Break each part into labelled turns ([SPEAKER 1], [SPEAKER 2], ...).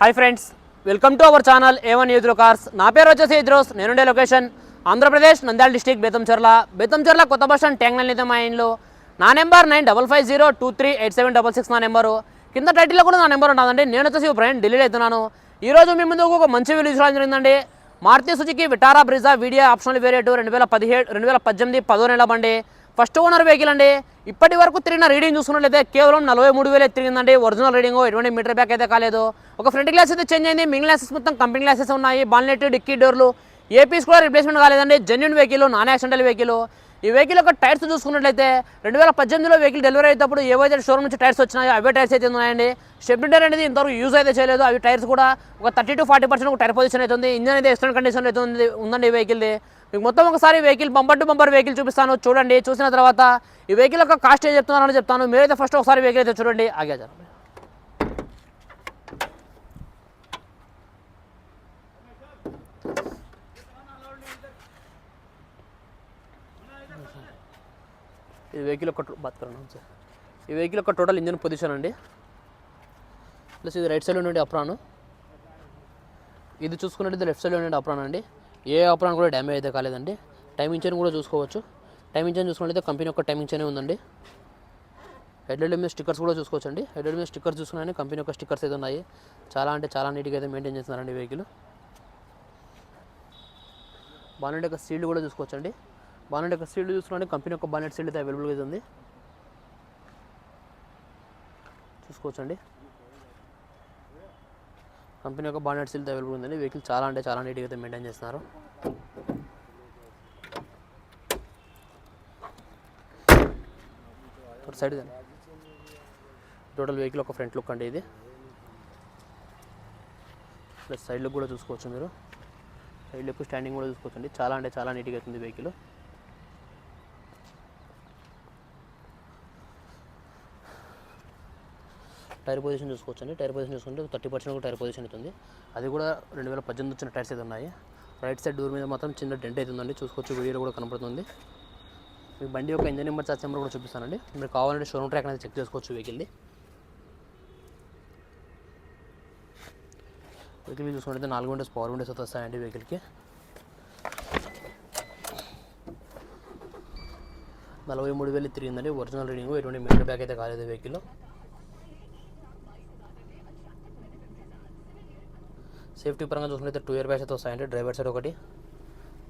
[SPEAKER 1] Hi friends welcome to our channel A one యూత్రో cars నా పేరు వచ్చేసి ఇద్రోస్ నేనుండే లొకేషన్. ఆంధ్రప్రదేశ్ నంద్యాల డిస్టిక్ బేతంచెర్ల బేతంచెర్ల కొత్త బస్ స్టాండ్ ట్యాంగ్నల్ నిధి మా ఇంట్లో నా number nine double five zero two three eight seven double six నా నెంబరు. కింద టైటిల్లో కూడా నా నెంబర్ ఉంటుందండి నేను వచ్చేసి ఫ్రెండ్ ఢిల్లీలో అవుతున్నాను ఈరోజు మీ ముందుకు ఒక మంచి వీడియో చూడడం జరిగిందండి. Maruti Suzuki Vitara Brezza video optional variant రెండు వేల పదిహేడు రెండు వేల పద్దెనిమిది పదో నెల బండి. ఫస్ట్ ఓనర్ వెహికల్ అండి. ఇప్పటి వరకు తిరిగిన రీడింగ్ చూసుకున్నట్లయితే కేవలం నలభై మూడు వేలే తిరిగిందండి. ఒరిజినల్ రీడింగ్ ఎటువంటి మీటర్ బ్యాక్ అయితే కాలేదు. ఒక ఫ్రంట్ గ్లాస్ అయితే చేంజ్ అయింది. మిగిలిన గ్లాసెస్ మొత్తం కంపెనీ గ్లాసెస్ ఉన్నాయి. బాన్లెట్ డిక్కీ డోర్లు ఏపీస్ కూడా రిప్లేస్మెంట్ కాలేదండి. Genuine vehicle non accidental vehicle ఈ వెహికల్ యొక్క టైర్స్ చూసుకున్నట్లయితే రెండు వేల పద్దెనిమిదిలో వెహికల్ డెలివరీ అయినప్పుడు ఏవైతే షోరూమ్ నుంచి టైర్స్ వచ్చినాయో అవే టైర్స్ అయితే ఉన్నాయండి. స్టెబిలిటర్ అనేది ఇంతవరకు యూజ్ అయితే చేయలేదు. అవి టైర్స్ కూడా ఒక థర్టీ టు ఫార్టీ పర్సెంట్ ఒక టైర్ పొజిషన్ అయితే ఉంది. ఇంజన్ అయితే ఎక్స్టెంట్ కండిషన్ అయితే ఉంది ఉందండి ఈ వెహికల్ది మీకు మొత్తం ఒకసారి vehicle bumper to bumper vehicle చూపిస్తాను. చూడండి చూసిన తర్వాత ఈ వెహికల్ యొక్క కాస్ట్ ఏం చెప్తున్నానని చెప్తాను. మీరైతే ఫస్ట్ ఒకసారి వెహికల్ అయితే చూడండి. ఆగే ఈ వెహికల్ యొక్క టో- సార్. ఈ వెహికల్ యొక్క టోటల్ ఇంజన్ పొజిషన్ అండి. ప్లస్ ఇది రైట్ సైడ్ నుండి అప్రాను ఇది చూసుకున్నట్టు లెఫ్ట్ సైడ్ నుండి అప్రాన్ అండి. ఏ ఆపరానికి కూడా డ్యామేజ్ అయితే కాలేదండి. టైమింగ్ చైన్ కూడా చూసుకోవచ్చు. టైమింగ్ చైన్ చూసుకున్నట్లయితే కంపెనీ యొక్క టైమింగ్ చైన్ ఉందండి. హెడ్లైట్ మీద స్టిక్కర్స్ కూడా చూసుకోవచ్చు అండి హెడ్లైట్ మీద స్టిక్కర్స్ చూసుకున్నాను కంపెనీ యొక్క స్టిక్కర్స్ అయితే ఉన్నాయి. చాలా అంటే చాలా నీట్గా అయితే మెయింటైన్ చేస్తున్నారండి వెహికల్. బానెట్ యొక్క సీల్డ్ కూడా చూసుకోవచ్చు అండి బానెట్ యొక్క సీల్డ్ చూసుకుంటే కంపెనీ యొక్క బానెట్ సీల్డ్ అయితే అవైలబుల్గా ఉంది. చూసుకోవచ్చు అండి కంపెనీ యొక్క బానెట్ సీల్డ్ అవైలబుల్ ఉందండి. వెహికల్ చాలా అంటే చాలా నీట్గా అయితే మెయింటైన్ చేస్తున్నారు. సైడ్ టోటల్ వెహికల్ ఒక ఫ్రంట్ లుక్ అండి ఇది. ప్లస్ సైడ్ లుక్ కూడా చూసుకోవచ్చు మీరు. సైడ్ లుక్ స్టాండింగ్ కూడా చూసుకోవచ్చు అండి చాలా అంటే చాలా నీట్గా అవుతుంది వెహికల్ టైర్ పొజిషన్ చూసుకోవచ్చు అండి టైర్ పొజిషన్ చూసుకుంటే థర్టీ పర్సెంట్ కూడా టైర్ పొజిషన్ అవుతుంది. అది కూడా రెండు వేల పద్దెనిమిది వచ్చిన టైర్స్ అయితే ఉన్నాయి. రైట్ సైడ్ డోర్ మీద మాత్రం చిన్న డెంట్ అవుతుందండి చూసుకోవచ్చు వీడియోలో కూడా కనపడుతుంది. మీకు బండి యొక్క ఇంజన్ నెంబర్ చార్జ్ నెంబర్ కూడా చూపిస్తానండి. మీరు కావాలంటే షోరూమ్ ట్రాక్ అనేది చెక్ చేసుకోవచ్చు వెహికల్ది వెహికల్ చూసుకుంటే నాలుగు విండోస్ పవర్ విండోస్ అయితే వస్తాయండి వెహికల్కి. నలభై మూడు వేలు తిరిగిందండి. ఒరిజినల్ రీడింగ్ ఎటువంటి మీటర్ బ్యాక్ అయితే కాలేదు వెహికల్ సేఫ్టీ పరంగా చూసుకుంటే టూ ఇయర్ బ్యాగ్స్ అయితే వస్తాయండి. డ్రైవర్ సైడ్ ఒకటి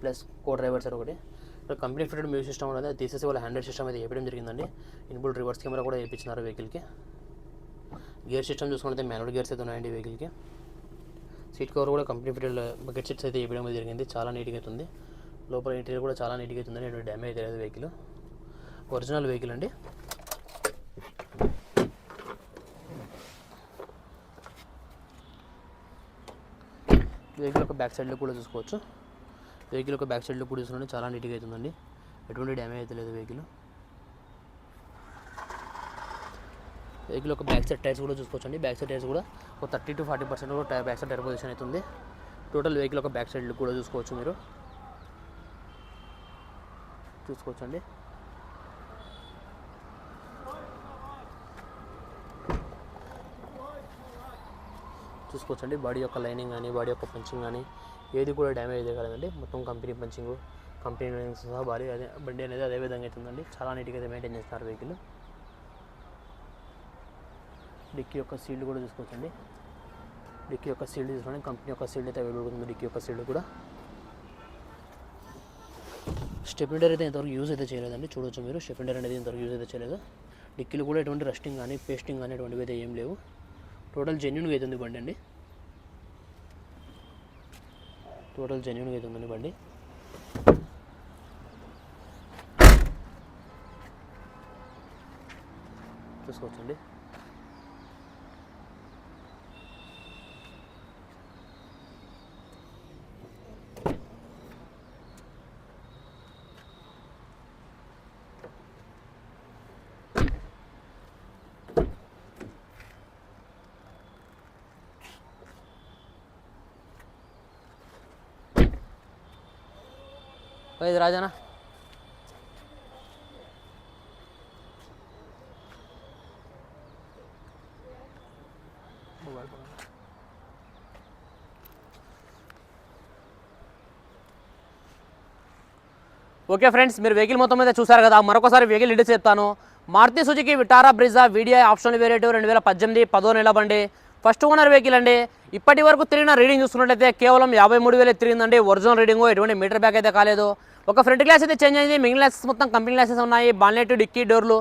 [SPEAKER 1] ప్లస్ కో డ్రైవర్ సైడ్ ఒకటి. ఇక్కడ కంపెనీ ఫిటెడ్ మ్యూజిక్ సిస్టమ్ అనేది తీసేసి వాళ్ళ హండ్రెడ్ సిస్టమ్ అయితే వేయడం జరిగిందండి. ఇన్బుల్ రివర్స్ కెమెరా కూడా వేయించినారు వెహికల్కి గేర్ సిస్టమ్ చూసుకుంటే మాన్యువల్ గేర్స్ అయితే ఉన్నాయండి వెహికల్కి సీట్ కవర్ కూడా కంపెనీ ఫిటెడ్ బకెట్ సీట్స్ అయితే వేయడం జరిగింది. చాలా నీట్గా అవుతుంది లోపల ఇంటీరియర్ కూడా చాలా నీట్గా అవుతుంది ఎటువంటి డ్యామేజ్ అయితే లేదు వెహికల్ ఒరిజినల్ వెహికల్ అండి. వెహికల్ యొక్క బ్యాక్ సైడ్లో కూడా చూసుకోవచ్చు. వెహికల్ యొక్క బ్యాక్ సైడ్లో కూడా చూసుకుంటే చాలా నీట్గా అవుతుందండి. ఎటువంటి డ్యామేజ్ అయితే లేదు వెహికల్. వెహికల్ యొక్క బ్యాక్ సైడ్ టైర్స్ కూడా చూసుకోవచ్చు అండి బ్యాక్ సైడ్ టైర్స్ కూడా ఒక థర్టీ టు ఫార్టీ పర్సెంట్ కూడా బ్యాక్ సైడ్ టైర్ పొజిషన్ అవుతుంది. టోటల్ వెహికల్ యొక్క బ్యాక్ సైడ్ కూడా చూసుకోవచ్చు మీరు. చూసుకోవచ్చు చూసుకోవచ్చండి. బాడీ యొక్క లైనింగ్ కానీ బాడీ యొక్క పంచింగ్ కానీ ఏది కూడా డ్యామేజ్ అయితే కదండి. మొత్తం కంపెనీ పంచింగ్ కంపెనీ లైనింగ్ సహా బాడీ అదే బండి అనేది అదే విధంగా అవుతుందండి చాలా నీట్గా అయితే మెయింటైన్ చేస్తున్నారు వెహికల్ డిక్కీ యొక్క సీల్డ్ కూడా చూసుకోవచ్చండి. డిక్కీ యొక్క సీల్డ్ చూసుకోండి కంపెనీ యొక్క సీల్డ్ అయితే అవైలబుల్ ఉంది. డిక్కీ యొక్క సీల్డ్ కూడా. స్టెపినర్ అయితే ఇంతవరకు యూజ్ అయితే చేయలేదండి. చూడొచ్చు మీరు. స్టెపినర్ అనేది ఇంతవరకు యూజ్ అయితే చేయలేదు. డిక్కీలు కూడా ఎటువంటి రస్టింగ్ కానీ పేస్టింగ్ కానీ ఎటువంటివి అయితే ఏం లేవు. టోటల్ జెన్యున్గా అవుతుంది బండి అండి. టోటల్ జెన్యున్గా ఉందండి బండి. చూసుకోవచ్చండి ఇది రాజానా ఓకే ఫ్రెండ్స్ మీరు వెహికల్ మొత్తం మీద చూసారు కదా మరొకసారి వెహికల్ ఇడ్డు చెప్తాను. Maruti Suzuki Vitara Brezza video option variant రెండు వేల పద్దెనిమిది పదో నెల బండి. ఫస్ట్ ఓనర్ వెహికల్ అండి. ఇప్పటి వరకు తిరిగిన రీడింగ్ చూసుకున్నట్లయితే కేవలం యాభై మూడు వేలు తిరిగిందండి. ఒరిజినల్ రీడింగ్ ఎటువంటి మీటర్ బ్యాక్ అయితే కాలేదు. ఒక ఫ్రంట్ గ్లాస్ అయితే చేంజ్ అయింది. మిగిలిన గ్లాసెస్ మొత్తం కంపెనీ గ్లాసెస్ ఉన్నాయి. బాన్లెట్ డిక్కీ డోర్లు.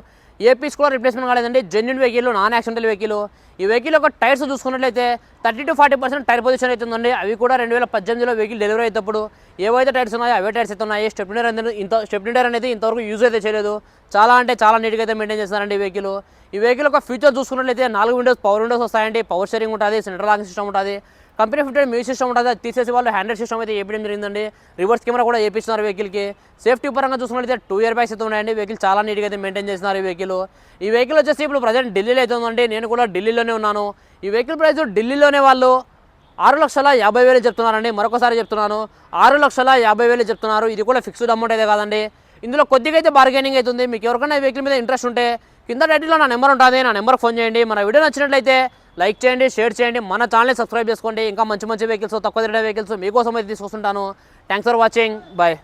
[SPEAKER 1] ఏపీస్ కూడా రిప్లేస్మెంట్ కాలేదండి. Genuine vehicle non accidental vehicle ఈ వెహికల్ యొక్క టైర్స్ చూసుకున్నట్లయితే thirty to forty percent tyre position అవుతుందండి అవి కూడా రెండు వేల పద్దెనిమిదిలో వెహికల్ డెలివరీ అయినప్పుడు ఏవైతే టైర్స్ ఉన్నాయో అవే టైర్స్ అయితే ఉన్నాయి. స్టెప్నిడర్ అనేది ఇంత స్టెప్నిడర్ అనేది ఇంతవరకు యూజ్ అయితే చేయలేదు. చాలా అంటే చాలా నీట్గా అయితే మెయింటైన్ చేస్తున్నారండి ఈ వెహికల్ ఈ వెహికల్ యొక్క ఫీచర్ చూసుకున్నట్లయితే నాలుగు విండోస్ పవర్ విండోస్ వస్తాయండి. పవర్ షేరింగ్ ఉంటుంది సెంట్రల్ లాకింగ్ సిస్టమ్ ఉంటుంది. కంపెనీ ఫిఫ్టీ మ్యూజిక్ సిస్టమ్ ఉంటుంది? అది తీసేసి వాళ్ళు హ్యాండ్రెడ్ సిస్టమ్ అయితే వేయడం జరిగిందండి. రివర్స్ కెమెరా కూడా వేపిస్తున్నారు వెహికల్కి. సేఫ్టీ పరంగా చూసుకున్నట్లయితే టూ ఇయర్ బ్యాగ్స్ అయితే ఉన్నాయండి. వెహికల్ చాలా నీట్గా అయితే మెయింటైన్ చేస్తున్నారు ఈ వెహికల్. ఈ వెహికల్ వచ్చేసి ఇప్పుడు ప్రజెంట్ ఢిల్లీలో అయితే ఉందండి. నేను కూడా ఢిల్లీలోనే ఉన్నాను. ఈ వెహికల్ ప్రైస్ ఢిల్లీలోనే వాళ్ళు ఆరు లక్షల యాభై వేలు చెప్తున్నారండి. మరొకసారి చెప్తున్నాను. ఆరు లక్షల యాభై వేలు చెప్తున్నారు. ఇది కూడా ఫిక్స్డ్ అమౌంట్ అయితే కాదండి. ఇందులో కొద్దిగా అయితే బార్గెనింగ్ అవుతుంది మీకు ఎవరికైనా వెహికల్ మీద ఇంట్రెస్ట్ ఉంటే కింద డైటీలో నా నెంబర్ ఉంటుంది. నా నెంబర్ ఫోన్ చేయండి. మన వీడియో నచ్చినట్లయితే లైక్ చేయండి షేర్ చేయండి మన ఛానల్ని సబ్స్క్రైబ్ చేసుకోండి. ఇంకా మంచి మంచి వెహికల్స్ తక్కువ రేట్ వెహికల్స్ మీకోసం అయితే తీసుకొస్తుంటాను. Thanks for watching bye